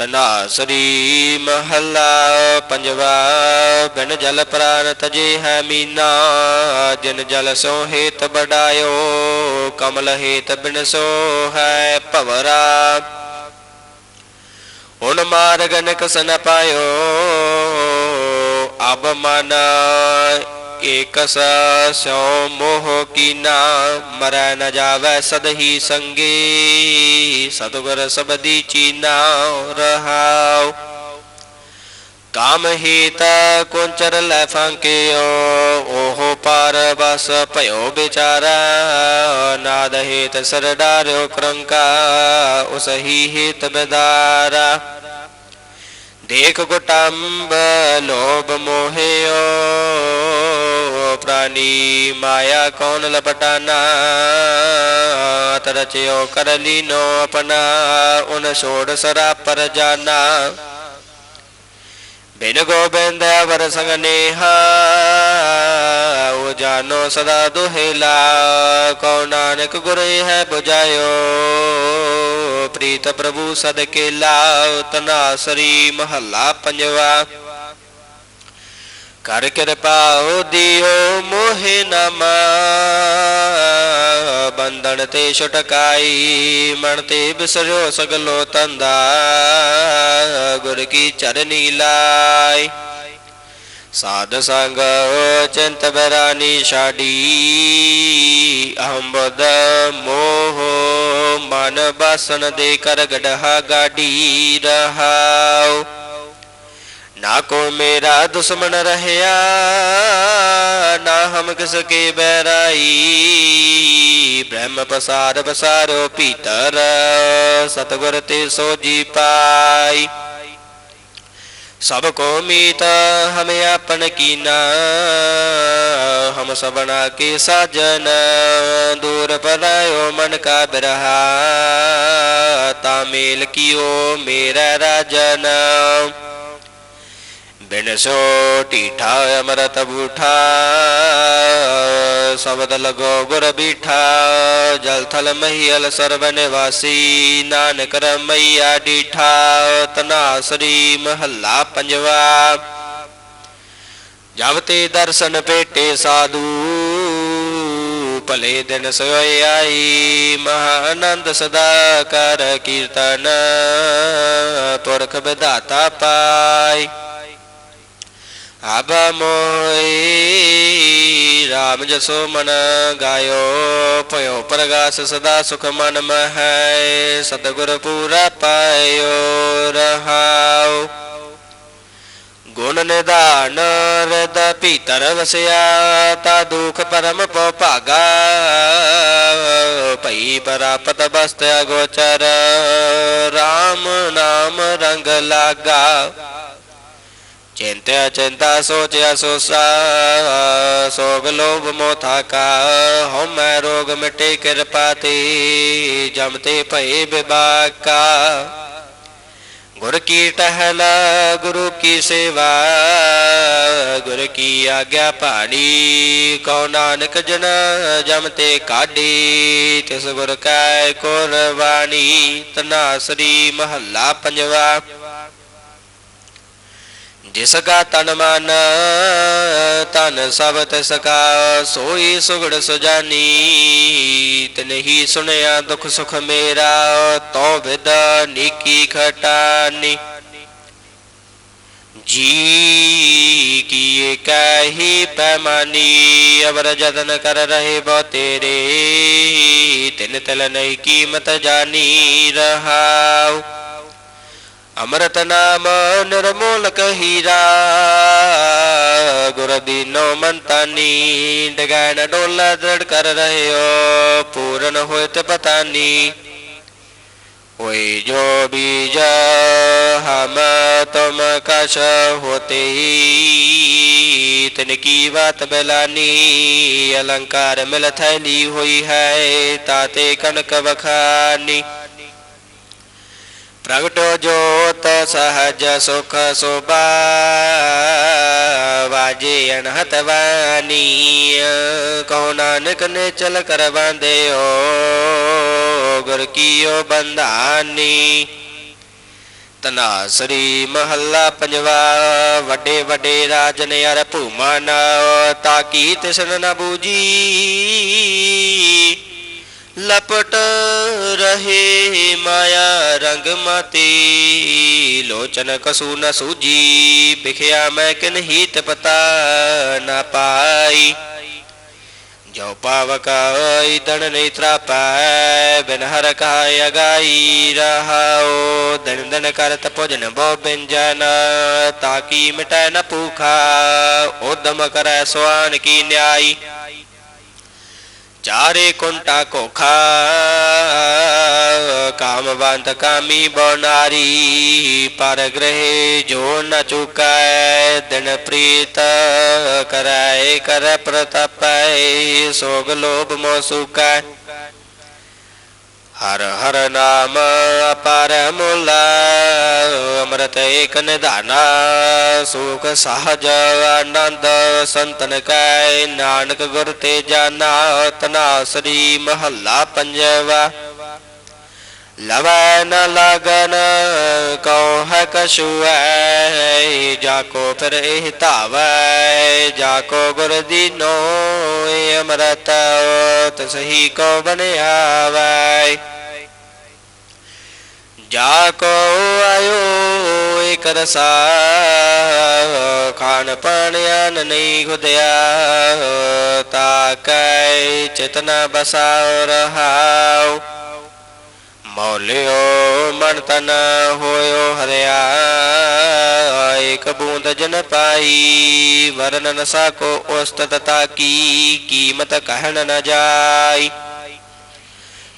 ਤਨਾਸਰੀ ਮਹੱਲਾ ਪੰਜਵਾ, ਬਿਨ ਜਲ ਪ੍ਰਾਨ ਤਜੇ ਹੈ ਮੀਨਾ, ਜਿਨ ਜਲ ਸੋ ਹੇਤ ਬਡਾਇਓ ਕਮਲ ਹੇਤ ਬਿਨ ਸੋ ਹੈ ਭਵਰਾ। ਹੁਣ ਮਾਰਗ ਨਿਕਸ ਪਾਇਓ, ਅਬ ਮਨ ਏਕਸ ਸਿਉ ਮੋਹ ਕੀਨਾ ਮਰੈ ਨ ਜਾਵੈ ਸਦਹੀ ਸੰਗੀ। ਸਤਿਗੁਰ ਸਬਦੀ ਚੀਨਾ ਰਹਾਉ। ਕਾਮ ਹੀਤ ਕੁੰਚਰ ਲੈ ਫਾਂਕਿਓ ਓਹ ਪਰ ਬਸ ਭਇਓ ਵਿਚਾਰਾ। ਨਾਦ ਹੇਤ ਸਰ ਕਰੰਕਾ, ਉਸ ਹੀ ਹੇਤ ਬਦਾਰਾ। ਦੇਖ ਗੁਟੰਬ ਲੋਭ ਮੋਹਿਓ, ਪ੍ਰਾਨੀ ਮਾਇਆ ਕੌਣ ਲਪਟਾਨਾ? ਤਰਚਿਓ ਕਰ ਲੀਨੋ ਆਪਣਾ, ਉਨ ਛੋੜ ਸਰਾ ਪਰ ਜਾਨਾ। ਬਿਨ ਗੋਬਿੰਦ ਵਰ ਸੰਗ ਨੇਹਾ ਉਹ ਜਾਨੋ ਸਦਾ ਦੁਹੇਲਾ, ਕਉ ਨਾਨਕ ਗੁਰ ਹੈ 부ਜਾਇਓ ਪ੍ਰੀਤ ਪ੍ਰਭੂ ਸਦਕੇ ਲਾਉ ਤਨਾਸਰੀ ਮਹੱਲਾ ਪੰਜਵਾ। ਕਰ ਕਿਰਪਾ ਦਿਓ ਮੋਹਿ ਨਮਾ। ਬੰਧਨ ਤੇ ਛੁਟਕਾਈ, ਮਨ ਤੇ ਬਿਸਰਿਓ ਸਗਲੋ ਤੰਦਾ। ਗੁਰ ਕੀ ਚਰਨੀ ਲਾਈ ਸਾਧ ਸੰਗ ਚਿੰਤ ਬਰਾਨੀ ਛਾੜੀ ਅਹੰ ਮੋਹ ਮਨ ਬਸਨ ਦੇ ਕਰ ਗੜਹਾ ਗਾਡੀ ਰਹਾਉ। ਨਾ ਕੋ ਮੇਰਾ ਦੁਸ਼ਮਣ ਰਹਿਆ, ਨਾ ਹਮ ਕਿਸ ਕੇ ਬੈਰਾਈ ਬ੍ਰਹਮ ਪਸਾਰ ਬਸਾਰੋ ਪੀਤਰ ਸਤਗੁਰ ਤੇ ਸੋਜੀ ਪਾਈ। ਸਭ ਕੋ ਮੀਤ, ਹਮੇ ਆਪਨ ਕੀਨਾ ਹਮ ਸਬਨਾ ਕੇ ਸਾਜਨ, ਦੂਰ ਪਰਾਇਓ ਮਨ ਕਾ ਬਿਰਹਾ। ਤਾ ਮੇਲ ਕੀਓ ਮੇਰਾ ਰਾਜਨ। ਬਿਨ ਸੋ ਢੀਠਾ ਅਮਰਤ ਬੂਠਾ ਸਬਦ ਲਗੋ ਗੁਰ ਬੀਠਾ ਜਲ ਥਲ ਮਹੀਲ ਸਰਬ ਨਿਵਾਸੀ ਨਾਨਕ ਰਮਈਆ ਤਨਾ ਤਨਾਸਰੀ ਮਹੱਲਾ ਪੰਜਵਾ ਜਬ ਤੇ ਦਰਸ਼ਨ ਭੇਟੇ ਸਾਧੂ ਭਲੇ ਦਿਨ ਸੋਇ ਆਈ ਮਹਾਨੰਦ ਸਦਾ ਕਰ ਕੀਰਤਨ ਪੁਰਖ ਵਿਧਾਤਾ ਪਾਈ ਆਬ ਮੋਈ RAM ਜਸੋ ਮਨ ਗਾਇਓ, ਭਇਓ ਪ੍ਰਗਾਸ ਸਦਾ ਸੁਖ ਮਨ ਮਹੈ, ਸਤਗੁਰ ਪੂਰਾ ਪਾਇਓ ਰਹਾਉ। ਗੁਣ ਨਿਧਾਨ ਰਦ ਭੀਤਰ ਵਸਿਆ, ਤਾ ਦੁਖ ਪਰਮ ਪਉ ਭਾਗਾ। ਭਈ ਪਰਾਪਤ ਬਸਤ ਅਗੋਚਰ RAM ਨਾਮ ਰੰਗ ਲਾਗਾ। ਚਿੰਤਿਆ ਚਿੰਤਾ ਸੋਚਿਆ ਸੋਸਾ, ਸੋਗ ਲੋਭ ਮੋਥਾ ਕਾ ਹਉਮੈ ਰੋਗ ਮਿਟੇ ਕਿਰਪਾ ਤੇ, ਜਮ ਭਏ ਬਿਬਾਕਾ ਗੁਰ ਕੀ ਟਹਿਲ, ਗੁਰੂ ਕੀ ਸੇਵਾ, ਗੁਰ ਕੀ ਆਗਿਆ ਪਾਣੀ ਕਉ ਨਾਨਕ ਜਨ ਜਮ ਤੇ ਕਾਢੀ, ਤਿਸ ਗੁਰ ਕੈ ਕੁਰਬਾਨੀ ਤਨਾਸਰੀ ਮਹੱਲਾ ਪੰਜਵਾ। ਜਿਸ ਕਾ ਤਨ ਮਨ, ਤਨ ਸਭ ਤਿਸ ਕਾ ਸੋਈ ਸੁਗੜ ਸੁਜਾਨੀ ਤਨਹੀ ਸੁਣਿਆ ਦੁਖ ਸੁਖ ਮੇਰਾ ਤੋ ਵਿਦ ਨੀਕੀ ਖਟਾਨੀ। ਜੀ ਕੀ ਕਹੀ ਪੈਮਾਨੀ, ਅਵਰ ਜਤਨ ਕਰ ਰਹੇ ਬੋ ਤੇਰੇ, ਤਿਨ ਤਲ ਨਹੀਂ ਕੀਮਤ ਜਾਨੀ ਰਹਾਉ। ਅੰਮ੍ਰਿਤ ਨਾਮ ਨਿਰਮੋਲਕ ਹੀਰਾ ਗੁਰ ਦੀਨੋ ਮੰਤਾਨੀ ਡਗੈਨ ਡੋਲਾ ਦ੍ਰਿੜ ਕਰ ਰਹਿਓ, ਪੂਰਨ ਹੋਇ ਤੇ ਪਤਾਨੀ ਹੋਈ ਜੋ ਬੀਜ ਹਮ ਤੁਮ ਕਛ ਹੋਤੇ ਤਿਨ ਕੀ ਬਾਤ ਬਲਾਨੀ, ਅਲੰਕਾਰ ਮਿਲ ਥੈਲੀ ਹੋਈ ਹੈ, ਤਾਤੇ ਕਣਕ ਵਖਾਨੀ। ਪ੍ਰਗਟੋ ਜੋਤ ਸਹਜ ਸੁਖ ਸੁਬਾ ਵਾਜੇ ਅਨਹਤ ਵਾਨੀ ਕਉ ਨਾਨਕ ਨੇ ਚਲ ਕਰ ਬੰਦਿਓ ਗੁਰ ਕੀਓ ਬੰਧਾਨੀ। ਤਨਾਸਰੀ ਮਹੱਲਾ ਪੰਜਵਾ, ਵੱਡੇ ਵੱਡੇ ਰਾਜਨ ਅਰ ਭੂਮਨ ਤਾਕੀ ਤਿਸਨ ਨ ਬੂਜੀ ਲਪਟ ਰਹੇ ਮਾਇਆ ਰੰਗ ਮਾਤੀ, ਲੋਚਨ ਕਸੂ ਨ ਸੂਜੀ ਬਿਖਿਆ ਮੈਂ ਕਿਨਹੀ ਪਤਾ ਨ ਪਾਈ। ਜੋ ਪਾਵਕਾਈ ਦਣ ਨਹੀਂ ਤਰਾਪੈ, ਬਿਨ ਹਰ ਕਾਇ ਅਗਾਈ ਰਹਾਓ ਦਨ ਦਨ ਕਰਤ ਭੋਜਨ ਬੋ ਬਿੰਜਨ ਤਾਕੀ ਮਿਟੈ ਨ ਭੂਖਾ, ਉਦਮ ਕਰੈ ਸੁਆਨ ਕੀ ਨਿਆਈ। ਚਾਰੇ ਕੁੰਟਾ ਕੋਖਾ ਕਾਮਵੰਤ ਕਾਮੀ ਬਨਾਰੀ, ਪਰ ਗ੍ਰਹਿ ਜੋ ਨ ਚੁਕੈ ਦਿਨ ਪ੍ਰੀਤ ਕਰੈ ਕਰ ਪ੍ਰਤਪੈ, ਸੋਗ ਲੋਭ ਮੋ ਸੁਕੈ ਹਰ ਹਰ ਨਾਮ ਅਪਰ ਮੁਲਾ, ਅੰਮ੍ਰਿਤ ਏਕ ਨਿਧਾਨਾ, ਸੁਖ ਸਹਜ ਆਨੰਦ, ਸੰਤਨ ਕੈ ਨਾਨਕ ਗੁਰ ਤੇ ਜਾਨਾ ਤਨਾਸਰੀ ਮਹੱਲਾ ਪੰਜਵਾ। ਲਵੈ ਨ ਲਗਨ ਕਉ ਹੈ ਕਛੁਐ, ਜਾ ਕੋ ਫਿਰ ਇਹ ਧਾਵੈ, ਜਾ ਕੋ ਗੁਰ ਦੀਨੋ ਏ ਅੰਮ੍ਰਿਤ ਤਸਹੀ ਕੋ ਬਨਿਆਵੈ ਜਾ ਕੋ ਆਇਓ ਏਕ ਰਸਾ ਖਾਨ ਪਾਣਿਆਨ ਮੌਲਿਓ ਮਨ ਤਨ ਹੋਇਓ ਹਰਿਆ ਏਕ ਬੂੰਦ ਜਨ ਪਾਈ, ਵਰਨ ਨ ਸਾਕੋ ਉਸਤਤ ਤਾ ਕੀ, ਕੀਮਤ ਕਹਿਣ ਨ ਜਾਈ।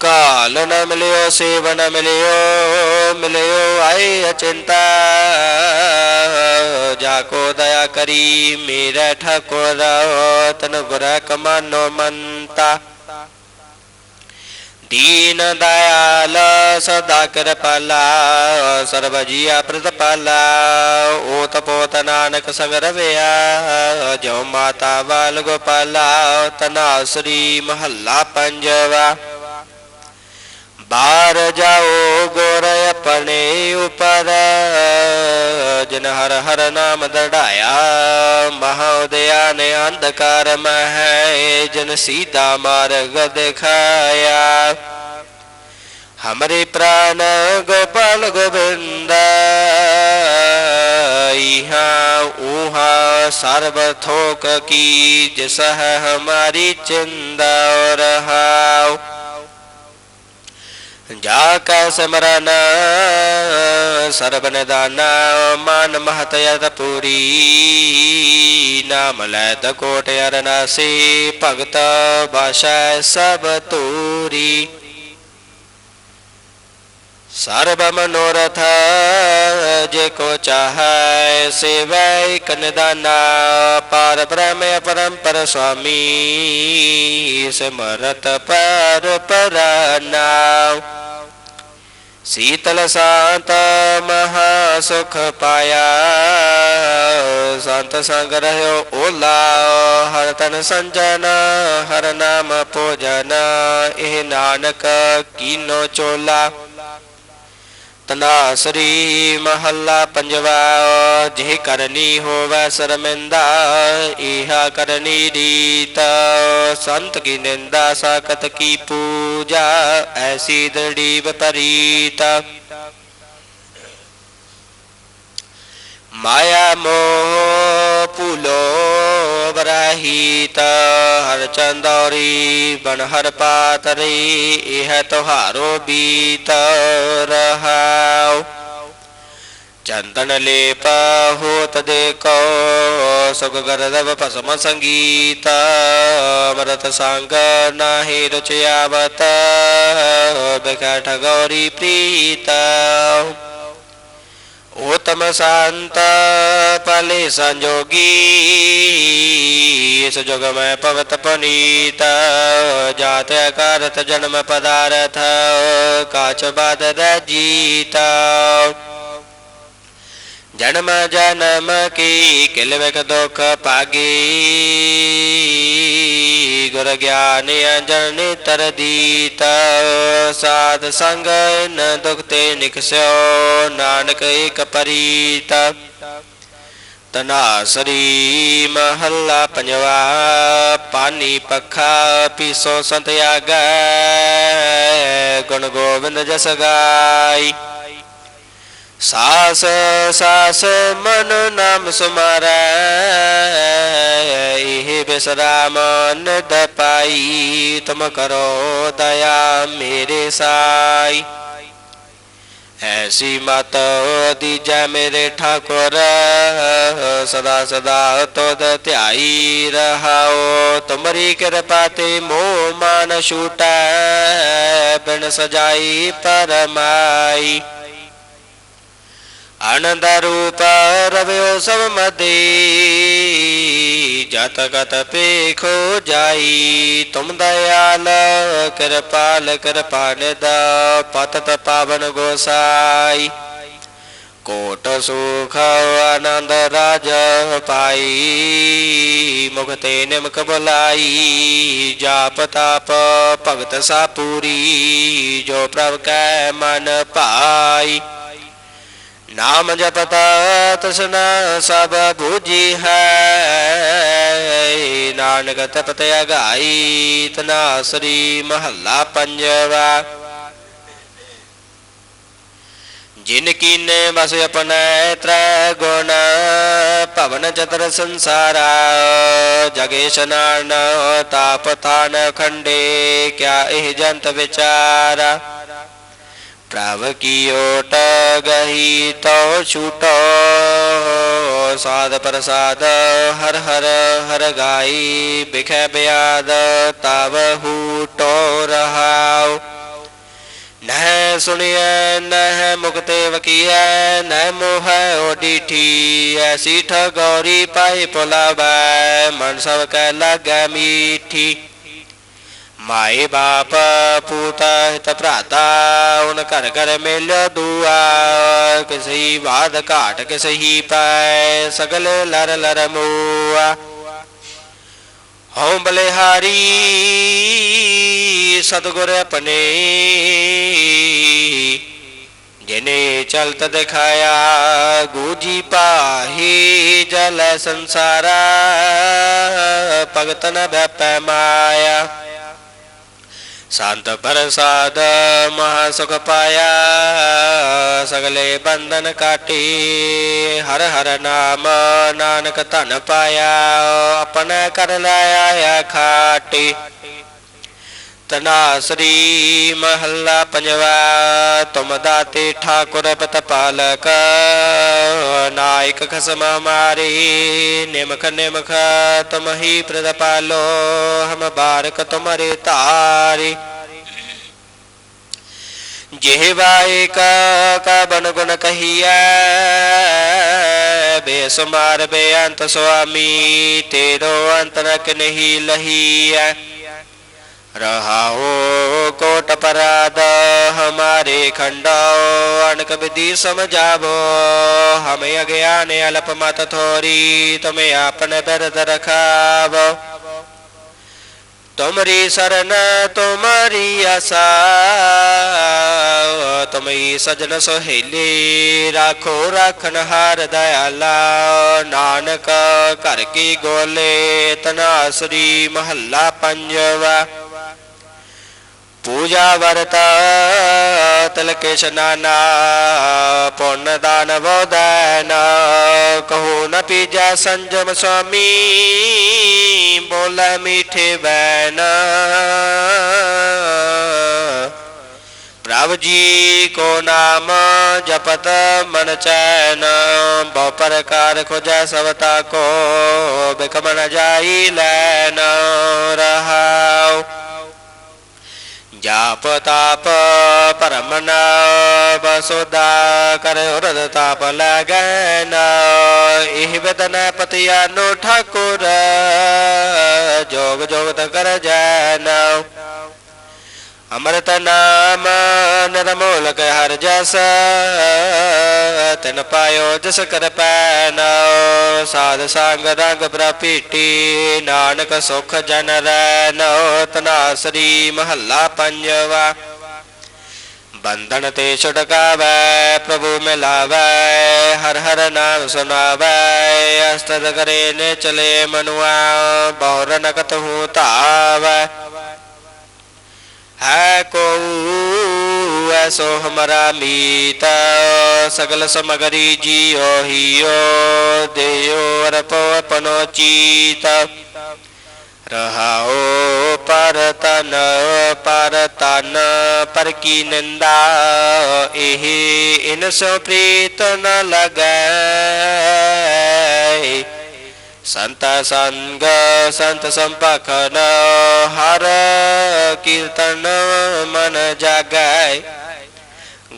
ਕਾਲ ਨ ਮਿਲਿਓ ਸੇਵ ਨ ਮਿਲਿਓ ਮਿਲਿਓ ਆਏ ਅਚਿੰਤਾ। ਜਾ ਕੋ ਦਇਆ ਕਰੀ, ਮੇਰਾ ਠਾਕੁਰ, ਤਨ ਗੁਰ ਕਮਾਨੋ ਮੰਤਾ। ਦੀਨ ਦਇਆਲ ਸਦਾ ਕਿਰਪਾਲਾ ਸਰਬ ਜੀਆ ਪ੍ਰਤਪਾਲਾ ਓਤ ਪੋਤ ਨਾਨਕ ਸੰਗ ਰਵਿਆ, ਜੋ ਮਾਤਾ ਬਾਲ ਗੋਪਾਲਾ ਤਨਾਸਰੀ ਮਹੱਲਾ ਪੰਜਵਾ। ਬਾਹਰ ਜਾਓ ਗੋਰ ਆਪਣੇ ਉਪਰ, ਜਨ ਹਰ ਹਰ ਨਾਮ ਦੜਾਇਆ। ਮਹਾਉਦਿਆ ਨੇ ਅੰਧਕਾਰ ਮਹਿ ਜਨ ਸੀਤਾ ਮਾਰਗ ਦਿਖਾਇਆ। ਹਮਰੇ ਪ੍ਰਾਨ ਗੋਪਾਲ ਗੋਬਿੰਦ, ਇਹਾ ਉਹਾ ਸਰਬ ਥੋਕ ਕੀ, ਜਿਸ ਹਮਾਰੀ ਚਿੰਦਾ ਰਹਾਉ ਜਾ ਕੈ ਸਿਮਰਨ, ਸਰਬ ਨਿਦਾਨ, ਮਨ ਮਹਤ ਯਤ ਪੂਰੀ ਨਾਮ ਲੈ ਤ ਕੋਟ ਅਰਨਾਸੀ, ਭਗਤ ਬਾਸ਼ੈ ਸਭ ਤੂਰੀ ਸਰਬ ਮਨੋਰਥ ਜੇ ਕੋ ਚਾਹੈ, ਸੇਵੈ ਇਕ ਨਿਦਾਨਾ। ਪਾਰ ਬ੍ਰਹਮ ਅਪਰੰਪਰ ਸੁਆਮੀ, ਸਮਰਤ ਪਰ ਪਰਾਨਾ ਸੀਤਲ ਸਾਤ ਮਹਾ ਸੁਖ ਪਾਇਆ ਸੰਤ ਸੰਗ ਰਹਿਓ ਓਲਾ, ਹਰ ਤਨ ਸੰਜਨ, ਹਰ ਨਾਮ ਭੋਜਨ, ਇਹ ਨਾਨਕ ਕੀਨੋ ਚੋਲਾ। ਤਨਾਸਰੀ ਮਹੱਲਾ ਪੰਜਵਾ, ਜਿਹ ਕਰਨੀ ਹੋਵੈ ਸ਼ਰਮਿੰਦਾ ਇਹਾ ਕਰਨੀ ਰੀਤ। ਸੰਤ ਕੀ ਨਿੰਦਾ ਸਾਕਤ ਕੀ ਪੂਜਾ, ਐਸੀ ਦੜੀ ਵਿਪਰੀਤ ਮਾਇਆ ਮੋਹ ਭੂਲੋ ਬਰਾਹੀਤ ਹਰ ਚੰਦੌਰੀ ਬਨ ਹਰ ਪਾਤਰੀ, ਇਹ ਤੁਹਾਰੋ ਬੀਤ ਰਹਾਉ। ਚੰਦਨ ਲੇਪ ਹੋਤ ਦੇ ਕੋ ਸੁਖ ਗਰਦਵ ਭਸਮ ਸੰਗੀਤ, ਅਮਰਤ ਸੰਗ ਨਾਹੀ ਰੁਚਿਆਵਤ ਬਿਕਟ ਗੌਰੀ ਪ੍ਰੀਤ। ਉਤਮ ਸੰਤ ਪਲੇ ਸੰਜੋਗੀ ਇਸ ਜੁਗ ਮੈਂ ਪਵਤ ਪਨੀਤ, ਜਾਤ ਕਰਤ ਜਨਮ ਪਦਾਰਥ, ਕਾਚ ਬਾਦ ਰਜੀਤ ਜਨਮ ਜਨਮ ਕੀ ਕਿਲਵਕ ਦੁਖ ਪਾਗੀ ਗੁਰ ਗਿਆਨ ਅੰਜਨ ਨਿਤਰ ਦੀਤ। ਸਾਧ ਸੰਗ ਨ ਦੁਖ ਤੇ ਨਿਕਸਿਓ ਨਾਨਕ ਏਕ ਪਰੀਤ। ਤਨਾਸਰੀ ਮਹੱਲਾ ਪੰਜਵਾ, ਪਾਨੀ ਪੱਖਾ ਪੀਸੋ ਸੰਤ ਆਗੈ, ਗੁਣ ਗੋਬਿੰਦ ਜਸ ਗਾਈ। ਸਾਸ ਸਾਸ ਮਨ ਨਾਮ ਸੁਮਾਰੈ, ਇਹ ਬਿਸਰਾਮ ਨਿਦ ਪਾਈ ਤੁਮ ਕਰੋ ਦਇਆ ਮੇਰੇ ਸਾਈ। ਐਸੀ ਮਤ ਦੀਜੈ ਮੇਰੇ ਠਾਕੁਰ, ਸਦਾ ਸਦਾ ਤੋਦ ਧਿਆਈ ਰਹਾਓ। ਤੁਮਰੀ ਕਿਰਪਾ ਤੇ ਮੋਹ ਮਾਨ ਛੂਟੈ, ਬਿਨ ਸਜਾਈ ਪਰਮਾਈ। ਆਨੰਦ ਰੂਪ ਰਵਿਓ ਸਭ ਮਦੀ ਜਤ ਗਤ ਪੇਖੋ ਜਾਈ ਤੁਮ ਦਇਆਲ ਕਿਰਪਾਲ ਕਿਰਪਾ ਨਿਦ ਪਤਤ ਪਾਵਨ ਗੋਸਾਈ ਕੋਟ ਸੁਖ ਆਨੰਦ ਰਾਜ ਪਾਈ ਮੁਖ ਤੇ ਨਿਮਕ ਬੁਲਾਈ ਜਾਪ ਤਾਪ ਭਗਤ ਸਾ ਪੂਰੀ ਜੋ ਪ੍ਰਭ ਕੈ ਮਨ ਪਾਈ ਨਾਮ ਜਪਤ ਤਸਨਾ ਸਭ ਬੂਝੀ ਹੈ। ਨਾਨਕ ਤਪਤ ਅਗਾਈ ਤਨਾਸਰੀ ਮਹੱਲਾ ਪੰਜਵਾ। ਜਿਨ ਕੀਨੇ ਬਸ ਆਪਣੈ ਤ੍ਰੈ ਗੁਣ ਭਵਨ ਚਤਰ ਸੰਸਾਰਾ। ਜਗੇਸ਼ ਸ਼ਨਾਨ ਤਾਪ ਤਾਨ ਖੰਡੇ, ਕਿਆ ਇਹ ਜੰਤ ਵਿਚਾਰਾ। ਪ੍ਰਭ ਕੀ ਓਟ ਗਹੀ ਤੋ ਛੂਟੋ, ਸਾਧ ਪ੍ਰਸਾਦ ਹਰ ਹਰ ਹਰ ਗਾਈ ਬਿਖੈ ਬਿਆਦ ਤਵ ਹੂਟੋ ਰਹਾਉ। ਨਹਿ ਸੁਣਿਐ, ਨਹਿ ਮੁਕਤੇ ਵਕੀਐ, ਨਹਿ ਮੋਹ ਓਡੀਠੀ ਐਸੀ ਠਗੌਰੀ ਪਾਈ ਪੁਲਾਵੈ, ਮਨ ਸਭ ਕੈ ਲਾਗੈ ਮੀਠੀ। ਮਾਏ ਬਾਪ ਪੂਤਾ ਹਿਤ ਭਰਾਤਾ, ਉਨ ਘਰ ਘਰ ਮਿਲ ਦੁਆ ਕਿਸਈ ਬਾਦ ਘਾਟ ਕਿਸਈ ਪੈ, ਸਗਲ ਲਰ ਲਰ ਮੂਆ। ਹਉ ਬਲਿਹਾਰੀ, ਸਤਗੁਰ ਆਪਣੇ, ਜਿਨੇ ਚਲਤ ਦਿਖਾਇਆ, ਗੂਜੀ ਪਾਹੀ ਜਲ ਸੰਸਾਰਾ, ਭਗਤ ਨ ਬੈਪੈ ਮਾਇਆ। ਸੰਤ ਪ੍ਰਸਾਦ ਮਹਾ ਸੁਖ ਪਾਇਆ ਸਗਲੇ ਬੰਧਨ ਕਾਟੀ ਹਰ ਹਰ ਨਾਮ ਨਾਨਕ ਧਨ ਪਾਇਆ ਆਪਣਾ ਕਰ ਲਾਇਆ ਖਾਟੀ ਤਨਾਸਰੀ ਮਹੱਲਾ ਪੰਜਵਾ ਤੁਮ ਦਾਤੇ ਠਾਕੁਰ ਪਤ ਪਾਲਕ ਨਾਇਕ ਖਸਮ ਹਮਾਰੀ ਨਿਮਖ ਨਿਮਖ ਤੁਮ ਹੀ ਪ੍ਰਦ ਹਮ ਬਾਰਕ ਤੁਮਰੇ ਧਾਰੀ। ਜਿਹਵਾਏ ਕਾ ਕਾ ਬਨ ਗੁਣ ਕਹੀਐ ਬੇਸੁਮਾਰ ਬੇਅੰਤ ਸੁਆਮੀ, ਤੇਰੋ ਅੰਤ ਨਕ ਨਹੀਂ ਲਹੀਐ। रहाओ कोट पराध हमारे खंडाओ अनक विधि समझावो हमें अज्ञान अल्प मत थोरी तुम्हें आपन बिरद रखावो तुमरी शरण तुम्हारी आशा तुम ही सजन सोहेली राखो राखन हार दयाला नानक घर की गोले तनासरी महल्ला पंजवा ਪੂਜਾ ਵਰਤਾ ਤਿਲਕ ਇਸ਼ਨਾਨਾ ਪੁੰਨ ਦਾਨ ਵੋਦੈਨ ਕਹੋ ਨ ਪੀਜੈ ਸੰਜਮ ਸੁਆਮੀ ਬੋਲੇ ਮੀਠੇ ਬੈਨ ਪ੍ਰਭ ਜੀ ਕੋ ਨਾਮ ਜਪਤ ਮਨ ਚੈਨ ਬਹੁ ਪ੍ਰਕਾਰ ਖੋਜੈ ਸਵਤਾ ਕੋ ਬਿਕਮ ਨ ਜਾਈ ਲੈਨ ਰਹਾਉ ਜਾਪ ਤਾਪ ਪਰਮ ਨ ਬਸੋਦਾ ਕਰ ਉਰਦ ਤਾਪ ਲਗੈ ਇਹ ਬਦਨ ਪਤਿਆ ਨੋ ਠਾਕੁਰ ਜੋਗ ਜੋਗਤ ਕਰ ਜੈ ਅੰਮ੍ਰਿਤ ਨਾਮ ਨਿਰਮੋਲਕ ਹਰ ਜਸ, ਤਿਨ ਪਾਇਓ ਜਿਸ ਕਰ ਪੈਨੋ, ਸਾਧ ਸੰਗ ਰੰਗ ਪ੍ਰਪੀਟੀ ਨਾਨਕ ਸੁਖ ਜਨ ਰੈ ਰੈਨੋ ਤਨਾਸਰੀ ਮਹੱਲਾ ਪੰਜਵਾ। ਬੰਧਨ ਤੇ ਛੁਟਕਾਵੈ, ਪ੍ਰਭੂ ਮਿਲਾਵੈ, ਹਰ ਹਰ ਨਾਮ ਸੁਨਾਵੈ ਅਸਤਦ ਕਰੇ ਨੇ ਚਲੇ ਮਨੁਆ ਬਹੁ ਨਕਤ ਹੂੰ ਧਾਵੈ ਹੈ ਕੋ ਐਸੋ ਹਮਰਾ ਮੀਤ, ਸਗਲ ਸਮਗਰੀ ਜੀਓ ਹੀਓ, ਦੇਓ ਅਰਪੋ ਆਪਣੋ ਚੀਤ। ਰਹਾਓ ਪਰ ਤਨ ਪਰ ਤਨ, ਪਰ ਕੀ ਨਿੰਦਾ, ਇਹ ਇਨ ਸੋ ਪ੍ਰੀਤ ਨ ਲਗੈ। ਸੰਤ ਸੰਗ, ਸੰਤ ਸੰਪਖਨ, ਹਰ ਕੀਰਤਨ ਮਨ ਜਾਗੈ।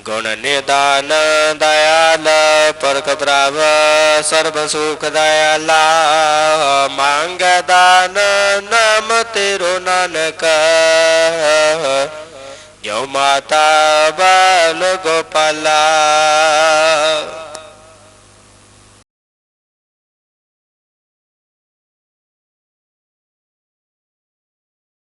ਗੁਣ ਨਿਦਾਨ ਦਇਆਲ, ਪਰਖ ਪ੍ਰਭ ਸਰਬ ਸੁਖ ਦਇਆਲਾ। ਮੰਗ ਦਾਨ ਨਾਮ ਤੇਰੋ ਨਾਨਕ। ਜੋ ਮਾਤਾ ਬਲ ਗੋਪਾਲਾ।